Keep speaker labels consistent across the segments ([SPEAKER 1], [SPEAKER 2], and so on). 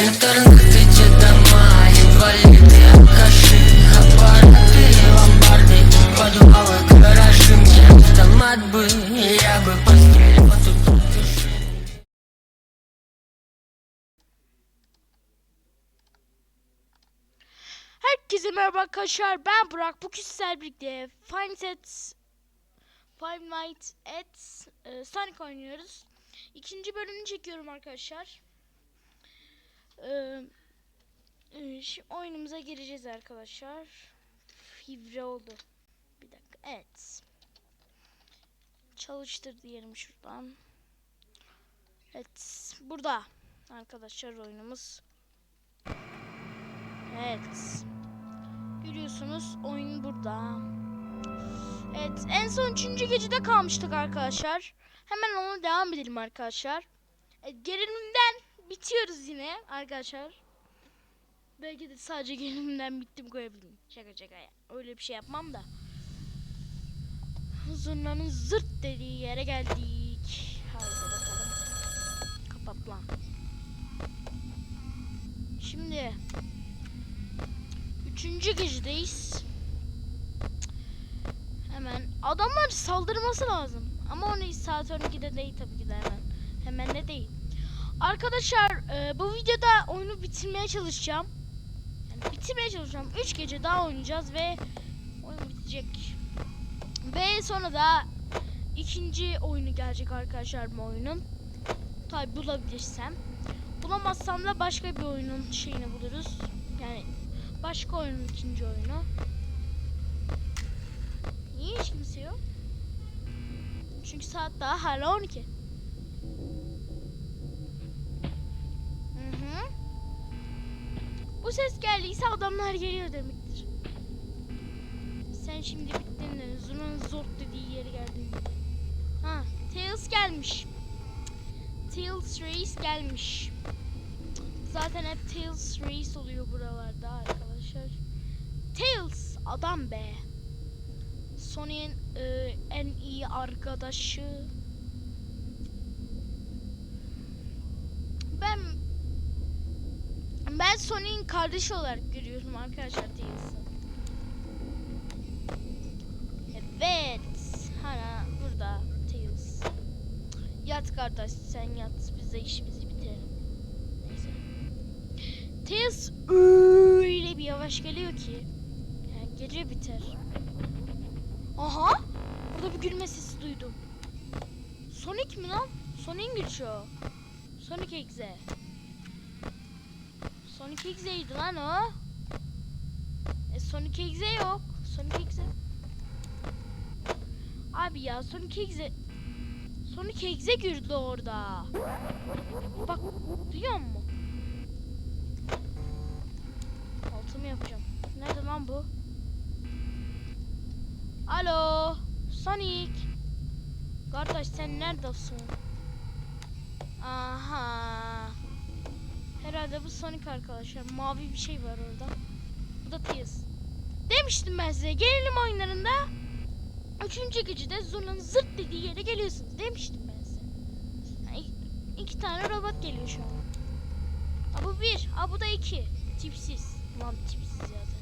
[SPEAKER 1] Тенторно эти дома, инвалиды, алкаши Аппараты, ломбарды, подвалы, гаражи Мне автомат бы, я бы постелил тут души
[SPEAKER 2] Herkese merhaba arkadaşlar ben Burak bugün sizlerle birlikte Five Nights Five Nights at e, Sonic oynuyoruz İkinci bölümünü çekiyorum arkadaşlar Ee, e, Şimdi oyunumuza gireceğiz arkadaşlar Fivre oldu Bir dakika evet Çalıştır diyelim şuradan Evet burada arkadaşlar oyunumuz Evet. Görüyorsunuz oyun burada. Evet en son 3. gecede kalmıştık arkadaşlar. Hemen ona devam edelim arkadaşlar. Evet, gerilimden bitiyoruz yine arkadaşlar. Belki de sadece gerilimden bittim koyabilirim. Şaka şaka ya. Öyle bir şey yapmam da. Zurnanın zırt dediği yere geldik. Haydi bakalım. Kapat lan. Şimdi Üçüncü gecedeyiz. Hemen adamlar saldırması lazım. Ama onu saat 12'de değil tabii ki de hemen. Hemen de değil. Arkadaşlar e, bu videoda oyunu bitirmeye çalışacağım. Yani bitirmeye çalışacağım. 3 gece daha oynayacağız ve oyun bitecek. Ve sonra da ikinci oyunu gelecek arkadaşlar bu oyunun. Tabi bulabilirsem. Bulamazsam da başka bir oyunun şeyini buluruz. Yani Başka oyunun ikinci oyunu. Niye hiç kimse yok? Çünkü saat daha hala 12. Bu ses geldiyse adamlar geliyor demektir. Sen şimdi bittin de Zun'un zort dediği yere geldin. Ha, Tails gelmiş. Tails Reis gelmiş. Zaten hep Tails Reis oluyor buralarda arkadaşlar. Tails adam be. Sonic'in e, en iyi arkadaşı. Ben ben Sonic'in kardeşi olarak görüyorum arkadaşlar Tails'ı. Evet. Hala burada Tails. Yat kardeş sen yat. Biz de işimizi bitirelim. Neyse. Tails öyle bir yavaş geliyor ki. Yani gece biter. Aha! Burada bir gülme sesi duydum. Sonic mi lan? Sonic'in gülüşü o. Sonic Exe. Sonic Exe'ydi lan o. E Sonic Exe yok. Sonic Exe. Abi ya Sonic Exe Sonic Exe girdi orada. Bak duyuyor musun? Altımı yapacağım. Nerede lan bu? Alo Sonic. Kardeş sen neredesin? Aha. Herhalde bu Sonic arkadaşlar. Mavi bir şey var orada. Bu da Tails. Demiştim ben size gelelim oyunlarında. Üçüncü gecede Zurna'nın zırt dediği yere geliyorsunuz. Demiştim ben size. Yani iki, tane robot geliyor şu an. Ha bu bir, ha bu da iki. Tipsiz. Lan tipsiz zaten.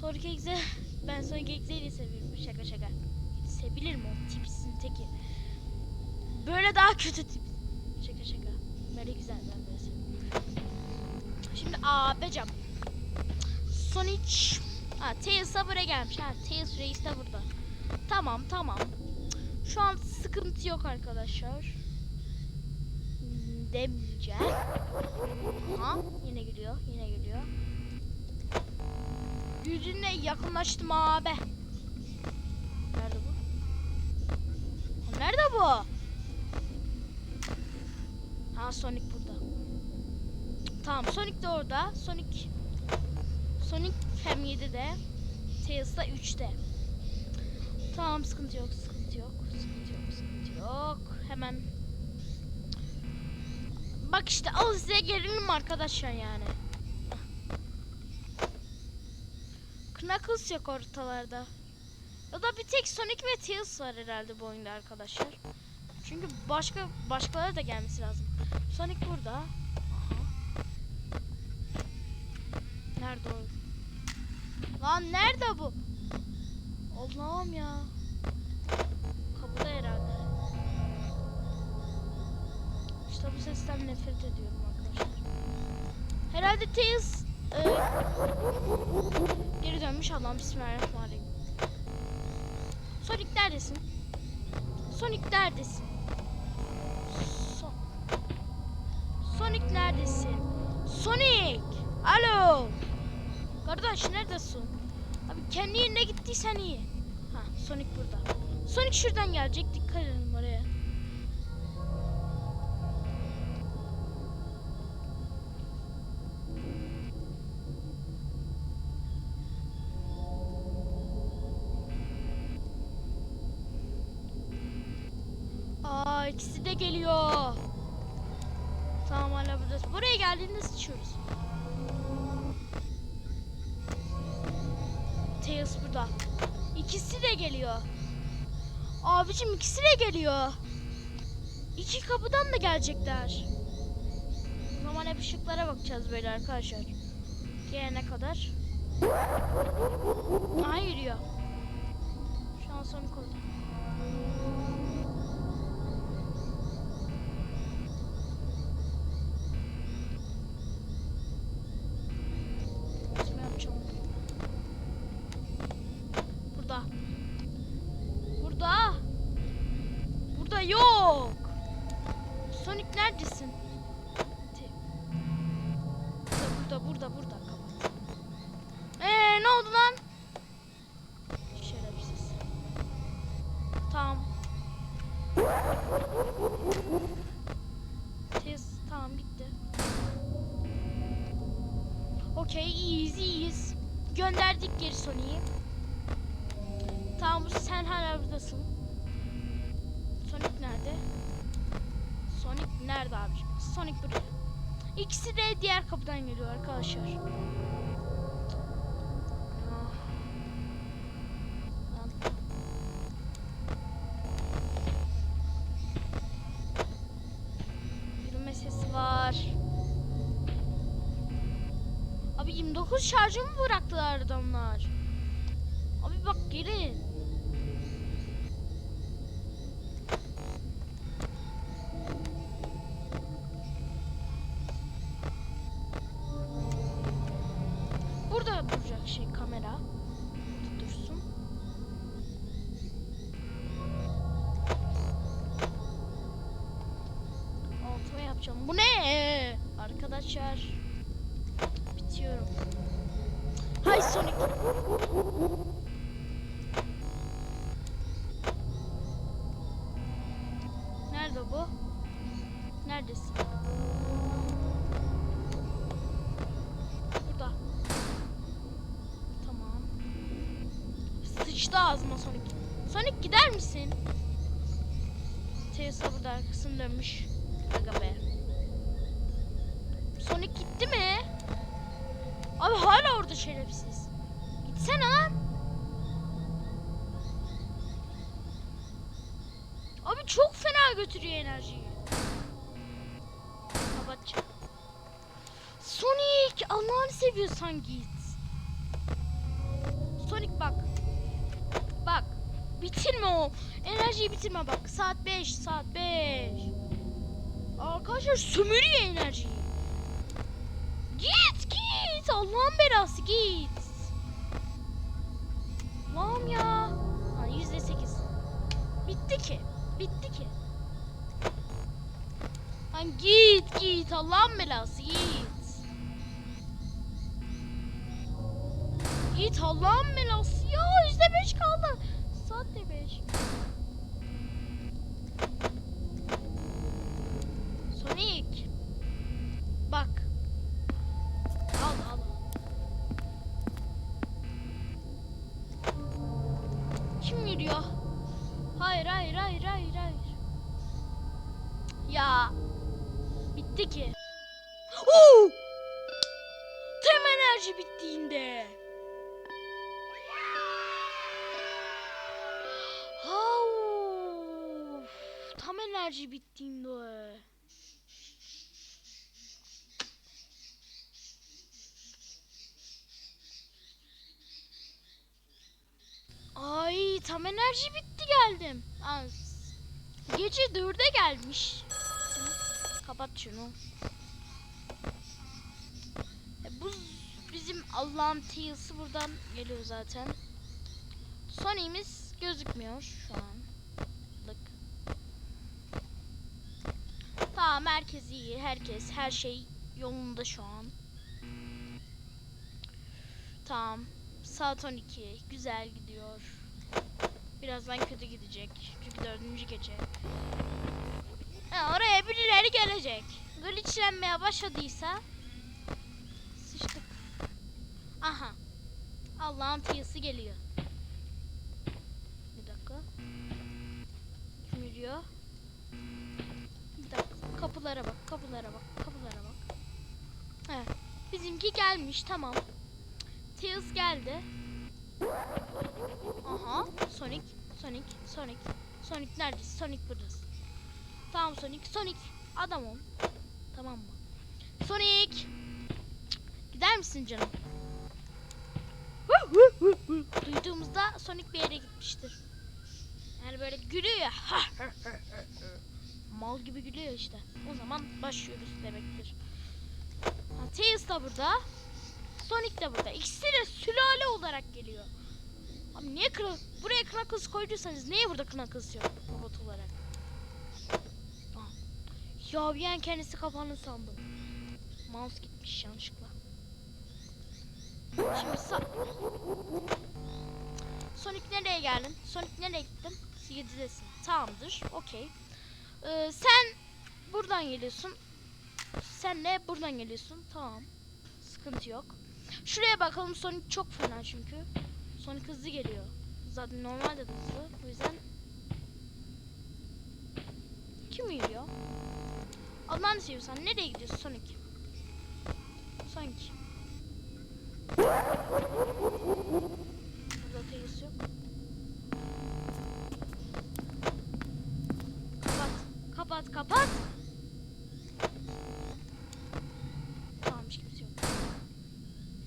[SPEAKER 2] Sonic Exe, ben Sonic Exe'yi de seviyorum. Şaka şaka. Sevilir mi o tipsizin teki? Böyle daha kötü tip. Şaka şaka. Böyle güzel ben böyle. Şimdi abicam. Sonic Ha Tails da buraya gelmiş. Ha Tails Reis de burada. Tamam tamam. Şu an sıkıntı yok arkadaşlar. Demeyeceğim. Ha yine gülüyor. Yine gülüyor. Yüzüne yakınlaştım abi. Nerede bu? Nerede bu? Ha Sonic burada. Tamam Sonic de orada. Sonic Sonic hem 7'de. Tails da 3'te. Tamam sıkıntı yok, sıkıntı yok, sıkıntı yok, sıkıntı yok. Hemen Bak işte al size gelelim arkadaşlar yani. Knuckles yok ortalarda. Ya da bir tek Sonic ve Tails var herhalde bu oyunda arkadaşlar. Çünkü başka başkaları da gelmesi lazım. Sonic burada. Nerede o? Lan nerede bu? Allah'ım ya. Kapıda herhalde. İşte bu sesten nefret ediyorum arkadaşlar. Herhalde Tails e, geri dönmüş Allah'ım bismillahirrahmanirrahim. Sonic neredesin? Sonic neredesin? Son Sonic neredesin? Sonic! Alo! Kardeş neredesin? Abi kendi yerine gittiysen iyi. Ha Sonic burada. Sonic şuradan gelecek. Dikkat edin geliyor. Abicim ikisi de geliyor. İki kapıdan da gelecekler. O zaman hep ışıklara bakacağız böyle arkadaşlar. Gelene kadar. Aha yürüyor. Şu an Sonic orada. Tez, tamam gitti. Okey, iyiyiz, iyiyiz. Gönderdik geri Sonic'i. Tamam sen hala buradasın. Sonic nerede? Sonic nerede abiciğim? Sonic buraya. İkisi de diğer kapıdan geliyor arkadaşlar. 29 şarjımı bıraktılar adamlar. Abi bak gelin. Burada duracak şey kamera. Dursun. Altıma yapacağım. Bu ne? Arkadaşlar. Bitiyorum. Hay Sonic. Nerede bu? Neredesin? Burada. Tamam. Sıçtı ağzıma Sonic. Sonic gider misin? Tesla burada arkasını dönmüş. Aga be. Sonic gitti mi? Abi hala orada şerefsiz. Gitsene lan. Abi çok fena götürüyor enerjiyi. Kapatacağım. Sonic Allah'ını seviyorsan git. Sonic bak. Bak. Bitirme o. Enerjiyi bitirme bak. Saat 5, saat 5. Arkadaşlar sömürüyor enerjiyi. Git git. Allah'ın belası git. Allah'ım ya. Yüzde sekiz. Bitti ki. Bitti ki. Lan git git. Allah'ın belası git. Git Allah'ın belası. Ya yüzde beş kaldı. Saat de beş. Sonic. Bak. Al al. Kim yürüyor? Hayır hayır hayır hayır hayır. Ya. Bitti ki. Oo! Tem enerji bittiğinde. Au! tam enerji bittiğinde. Enerji bitti geldim. Az. Gece dörde gelmiş. Kapat şunu. E, bu bizim Allah'ın tıyısı buradan geliyor zaten. Sony'miz gözükmüyor şu an. Tamam herkes iyi. Herkes her şey yolunda şu an. Tamam. Saat 12. Güzel gidiyor. Birazdan kötü gidecek. Çünkü dördüncü gece. Ha, oraya birileri gelecek. Glitchlenmeye başladıysa sıçtık. Aha. Allah'ın tıyısı geliyor. Bir dakika. Kim yürüyor? Bir dakika. Kapılara bak, kapılara bak, kapılara bak. Evet. Bizimki gelmiş, tamam. Tails geldi. Aha. Sonic, Sonic, Sonic. Sonic neredesin? Sonic buradasın. Tamam Sonic, Sonic. Adam ol. Tamam mı? Sonic. Gider misin canım? Duyduğumuzda Sonic bir yere gitmiştir. Yani böyle gülüyor ya. Mal gibi gülüyor işte. O zaman başlıyoruz demektir. Ha, Tails da burada. Sonic de burada. İkisi de sülale olarak geliyor. Abi niye kına, buraya Knuckles koyduysanız niye burada Knuckles yok robot olarak? Ya bir an kendisi kapandı sandım. Mouse gitmiş yanlışlıkla. Şimdi sa Sonic nereye geldin? Sonic nereye gittin? 7'desin. Tamamdır. Okey. Ee, sen buradan geliyorsun. Sen de buradan geliyorsun. Tamam. Sıkıntı yok. Şuraya bakalım Sonic çok fena çünkü. Sonic hızlı geliyor. Zaten normalde de hızlı. O yüzden kim yürüyor? Allah'ını seviyorsan nereye gidiyorsun Sonic? Sonic. Burada Tails yok. Kapat. Kapat kapat. Tamam hiç kimse yok.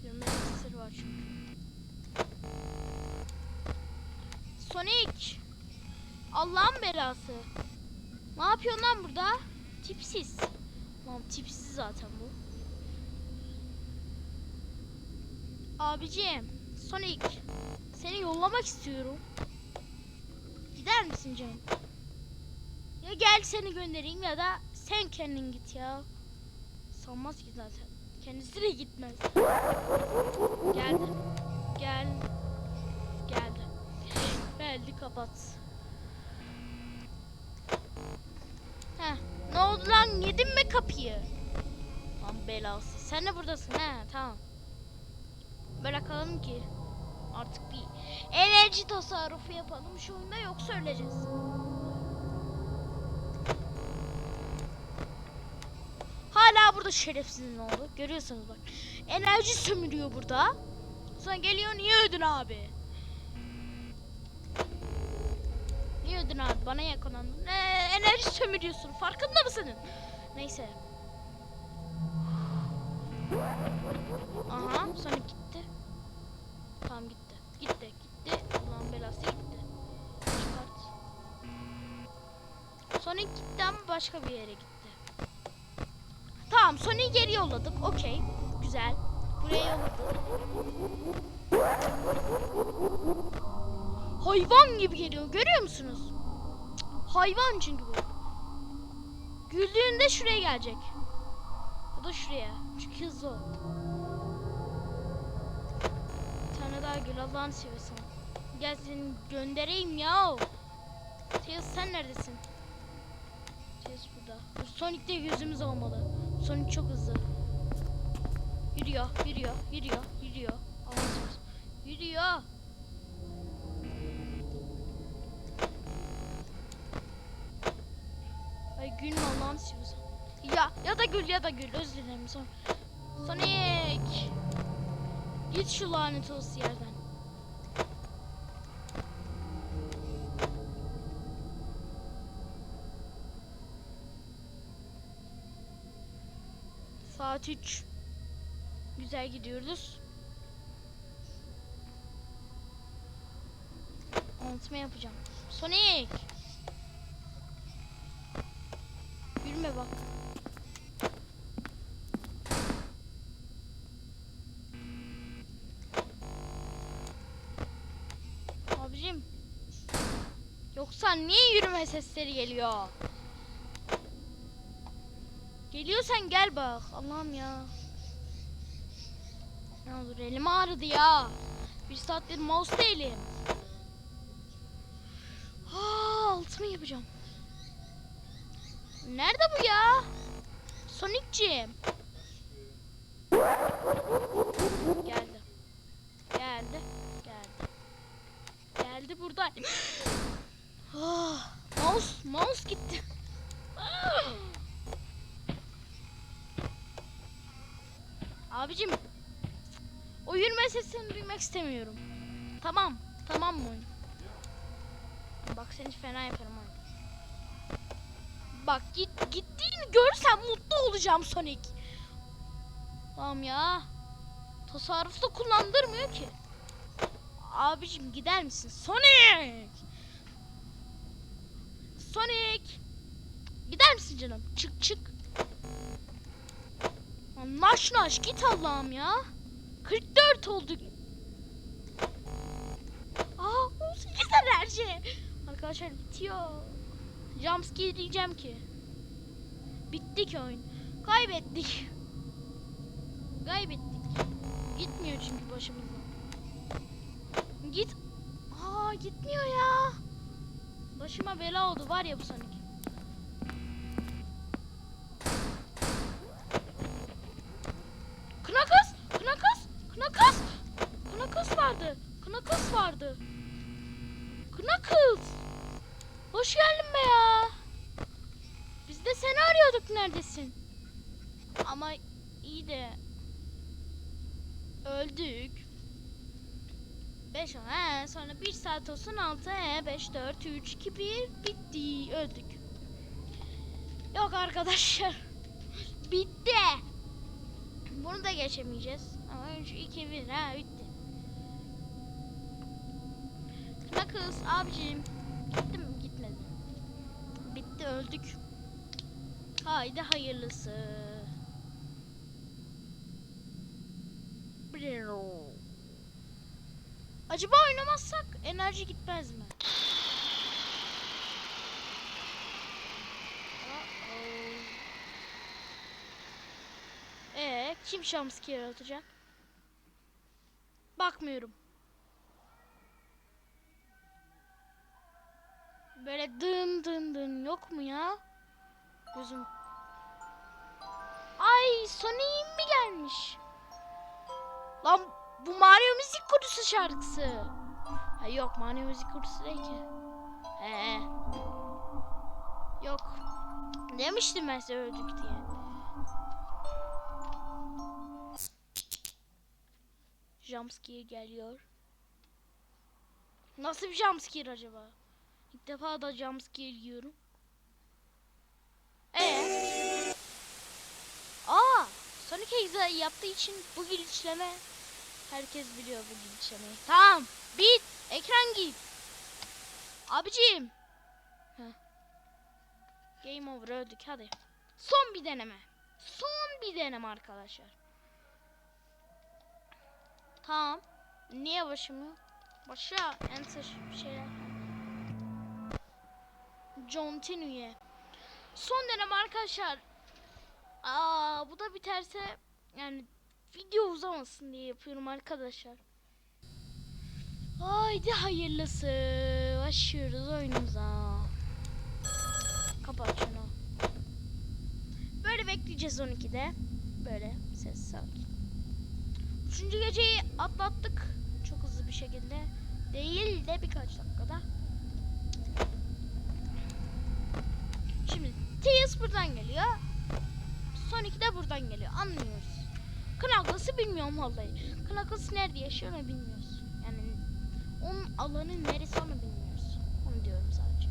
[SPEAKER 2] Yürüme sesleri var çünkü. Sonic. Allah'ın belası. Ne yapıyorsun lan burada? Tipsiz. Lan tipsiz zaten bu. Abicim. Sonic. Seni yollamak istiyorum. Gider misin canım? Ya gel seni göndereyim ya da sen kendin git ya. Sanmaz ki zaten. Kendisi de gitmez. Geldi. Gel. Geldi. Geldi kapat. Heh. Ne oldu lan? Yedin mi kapıyı? Lan belası. Sen de buradasın he tamam. Bırakalım ki artık bir enerji tasarrufu yapalım şu oyunda yoksa öleceğiz. Hala burada şerefsizin oldu. Görüyorsunuz bak. Enerji sömürüyor burada. Sonra geliyor niye ödün abi? Niye ödün abi? Bana yakalandın. Ee, enerji sömürüyorsun. Farkında mısın? Neyse. Aha Sonic gitti. Tamam gitti. Gitti gitti. Ulan belası gitti. Çıkart. Sonic gitti ama başka bir yere gitti. Tamam Sonic'i geri yolladık. Okey. Güzel. Buraya yolladık. Hayvan gibi geliyor. Görüyor musunuz? Hayvan çünkü bu. Güldüğünde şuraya gelecek. Ya da şuraya. Çünkü hızlı o. Bir tane daha gül Allah'ını seversen. Gel seni göndereyim ya. Tails sen neredesin? Tails burada. Sonic'te yüzümüz olmalı. Sonic çok hızlı. Yürüyor, yürüyor, yürüyor, yürüyor. Allah'ını seversen. Yürüyor. ananı sikiyorsun. Ya ya da gül ya da gül özür dilerim son. Sonic. Git şu lanet olası yerden. Saat 3. Güzel gidiyoruz. Anlatma yapacağım. Sonic. Gülme bak. Abicim. Yoksa niye yürüme sesleri geliyor? Geliyorsan gel bak. Allah'ım ya. Ne olur elim ağrıdı ya. Bir saattir mouse değilim. Aa, altımı yapacağım. Nerede bu ya? Sonic'ciğim. Geldi. Geldi. Geldi. Geldi burada. Ah, mouse, mouse gitti. Abicim. O yürüme sesini duymak istemiyorum. Tamam. Tamam mı? Bak seni fena yaparım. Bak git gittiğini görsem mutlu olacağım Sonic. Tamam ya. Tasarrufta kullandırmıyor ki. Abicim gider misin? Sonic! Sonic! Gider misin canım? Çık çık. Naş naş git Allah'ım ya. 44 olduk. Aa 18 enerji. Arkadaşlar bitiyor. Jumpscare diyeceğim ki. Bitti ki oyun. Kaybettik. Kaybettik. Gitmiyor çünkü başımızdan. Git. Aa gitmiyor ya. Başıma bela oldu var ya bu Sonic. Knuckles! Knuckles! Knuckles! Knuckles vardı. Knuckles vardı. Knuckles! Hoş geldin be ya. Biz de seni arıyorduk neredesin? Ama iyi de öldük. 5 he sonra 1 saat olsun 6 he 5 4 3 2 1 bitti öldük. Yok arkadaşlar. Bitti. Bunu da geçemeyeceğiz. Ama 3 2 1 ha bitti. Knuckles abicim. Gitti mi? Gitmedi. Bitti öldük. Haydi hayırlısı. Brrrr. Acaba oynamazsak enerji gitmez mi? Uh-oh. Ee, kim jumpscare atacak? Bakmıyorum. Böyle dın dın dın yok mu ya? Gözüm. Ay Sonic'in mi gelmiş? Lan bu Mario Müzik Kutusu şarkısı. Ha yok Mario Müzik Kutusu değil ki. He. Yok. Demiştim ben size öldük diye. Jumpscare geliyor. Nasıl bir jumpscare acaba? İlk defa da jumpscare yiyorum. Ee? Aa, Sonic Exa yaptığı için bu glitchleme herkes biliyor bu glitchlemeyi. Tamam, bit, ekran git. Abicim. Game over öldük hadi. Son bir deneme. Son bir deneme arkadaşlar. Tamam. Niye başım yok? Başa enter şeyler. John Tinu'ye. Son dönem arkadaşlar. Aa bu da biterse yani video uzamasın diye yapıyorum arkadaşlar. Haydi hayırlısı. Başlıyoruz oyunumuza. Kapat şunu. Böyle bekleyeceğiz 12'de. Böyle ses sakin. Üçüncü geceyi atlattık. Çok hızlı bir şekilde. Değil de birkaç dakikada. Şimdi Tails buradan geliyor. Sonic de buradan geliyor. Anlıyoruz. Knuckles'ı bilmiyorum vallahi. Knuckles nerede yaşıyor onu bilmiyoruz. Yani onun alanı neresi onu bilmiyoruz. Onu diyorum sadece.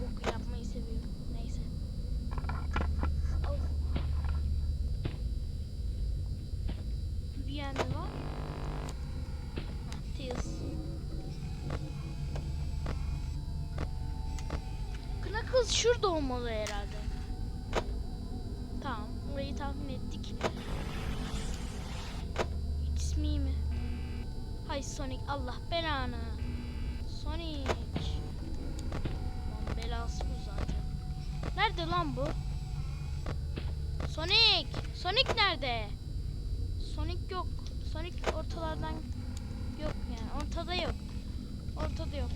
[SPEAKER 2] Bu Knuckles şurada olmalı herhalde. Tamam. Orayı tahmin ettik. It's me mi? Hay Sonic Allah belanı. Sonic. Lan belası bu zaten. Nerede lan bu? Sonic. Sonic nerede? Sonic yok. Sonic ortalardan yok yani. Ortada yok. Ortada yok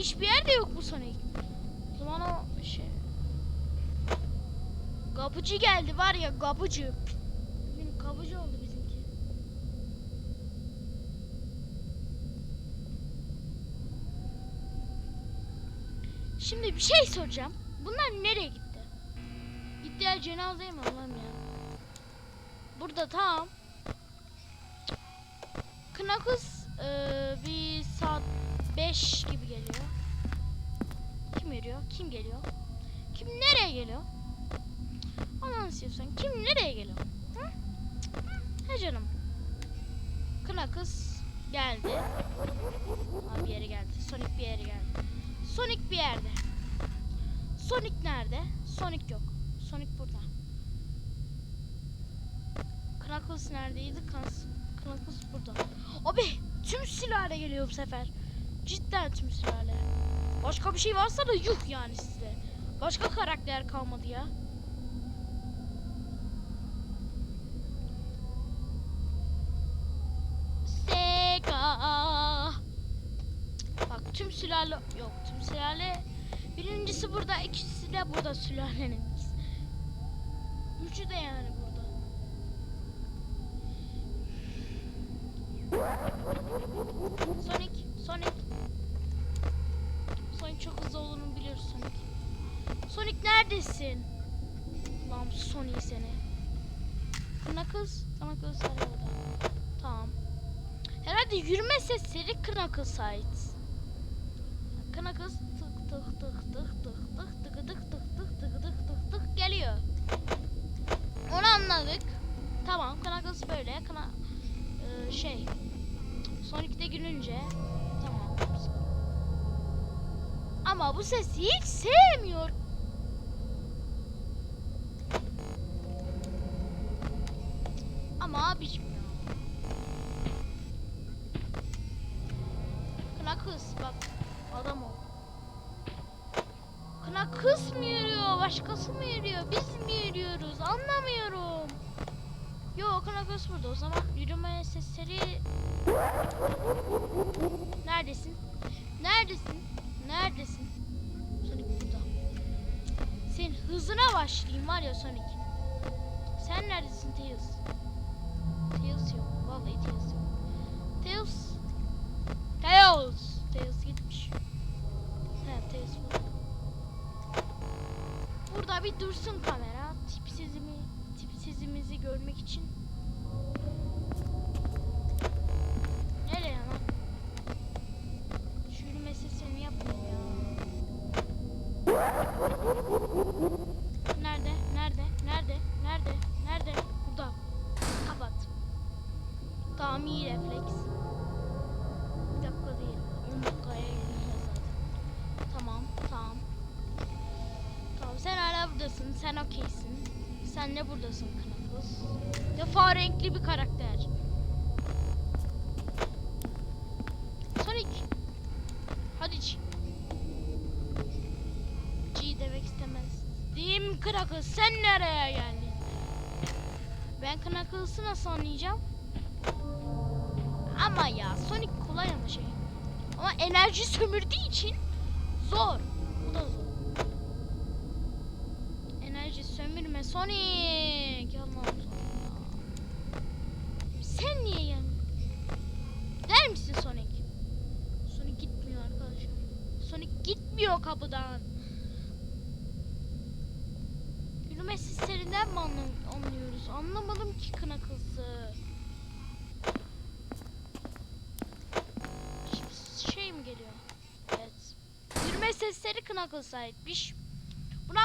[SPEAKER 2] hiçbir yerde yok bu Sonic. O zaman o şey... Kapıcı geldi var ya kapıcı. Bugün kapıcı oldu bizimki. Şimdi bir şey soracağım. Bunlar nereye gitti? Gittiler cenazeye mi Allah'ım ya? Burada tamam. Knuckles eee, bir 5 gibi geliyor. Kim geliyor? Kim geliyor? Kim nereye geliyor? Aman istiyorsan kim nereye geliyor? Hı? He canım. Knuckles geldi. Abi bir yere geldi. Sonic bir yere geldi. Sonic bir yerde. Sonic nerede? Sonic yok. Sonic burada. Knuckles neredeydi? Knuckles, burada. Abi tüm sülale geliyor bu sefer. Cidden tüm sülale. Başka bir şey varsa da yuh yani sizde. Başka karakter kalmadı ya. Sega. Bak tüm sülale yok tüm sülale. Birincisi burada ikisi de burada sülalenin. Üçü de yani burada. Sonic, Sonic. Sonic çok hızlı olduğunu biliyoruz Sonic. Sonic neredesin? Lan Sonic seni. Knuckles, Knuckles hala orada. Tamam. Herhalde yürüme sesleri Knuckles ait. Knuckles tık tık tık tık tık tık tık tık tık tık tık tık tık tık geliyor. Onu anladık. Tamam Knuckles böyle. Kna Ee, şey Sonic'te gülünce tamam. Ama bu sesi hiç sevmiyor. ich dursun kamera. Tipsizimi, tipsizimizi görmek için. Sen de buradasın Knuckles. Defa renkli bir karakter. Sonic. Hadi G. G demek istemez. Değil mi Knuckles? Sen nereye geldin? Ben Knuckles'ı nasıl anlayacağım? Ama ya Sonic kolay ama şey. Ama enerji sömürdüğü için zor. Bu da zor. Enerji sömürme Sonic. Yalan. Sen niye geldin? Der misin Sonic? Sonic gitmiyor arkadaşlar. Sonic gitmiyor kapıdan. Yürüme seslerinden mi anlıyoruz? Anlamadım ki Knuckles'ı. Ş- Şey mi geliyor? Evet. Yürüme sesleri Knuckles'a aitmiş.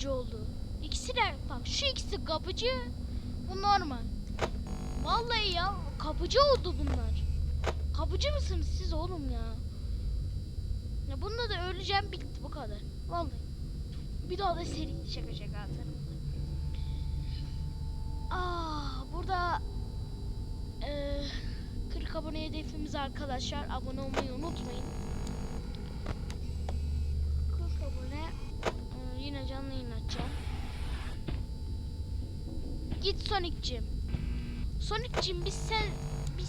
[SPEAKER 2] kapıcı oldu. İkisi de, bak şu ikisi kapıcı, bu normal. Vallahi ya, kapıcı oldu bunlar. Kapıcı mısınız siz oğlum ya? Ya bunda da öleceğim bitti bu kadar. Vallahi. Bir daha da seri şaka şaka atarım. Ah burada eee 40 abone hedefimiz arkadaşlar. Abone olmayı unutmayın. 40 abone eee, yine canlı yayın açacağım. Git Sonic'cim. Sonic'cim biz sen biz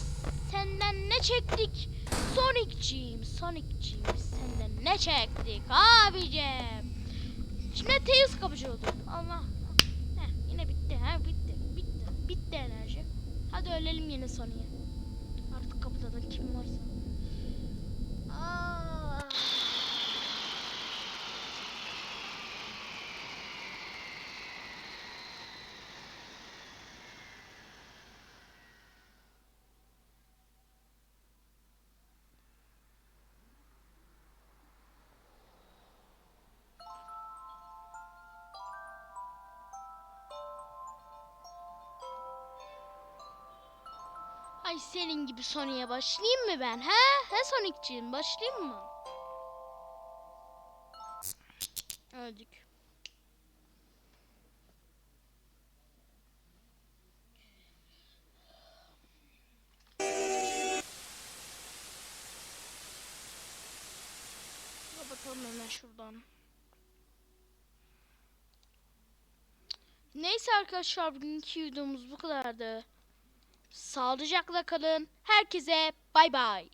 [SPEAKER 2] senden ne çektik? Sonic'cim, Sonic'cim biz senden ne çektik abicim? Şimdi Tails kapıcı oldu. Allah. Heh, yine bitti. Ha bitti. Bitti. Bitti enerji. Hadi ölelim yine Sonic'e. Artık kapıda da kim varsa. Ay senin gibi Sonic'e başlayayım mı ben? He? He Sonic'ciğim başlayayım mı? Öldük. Kapatalım hemen şuradan. Neyse arkadaşlar bugünkü videomuz bu kadardı. Sağlıcakla kalın. Herkese bay bay.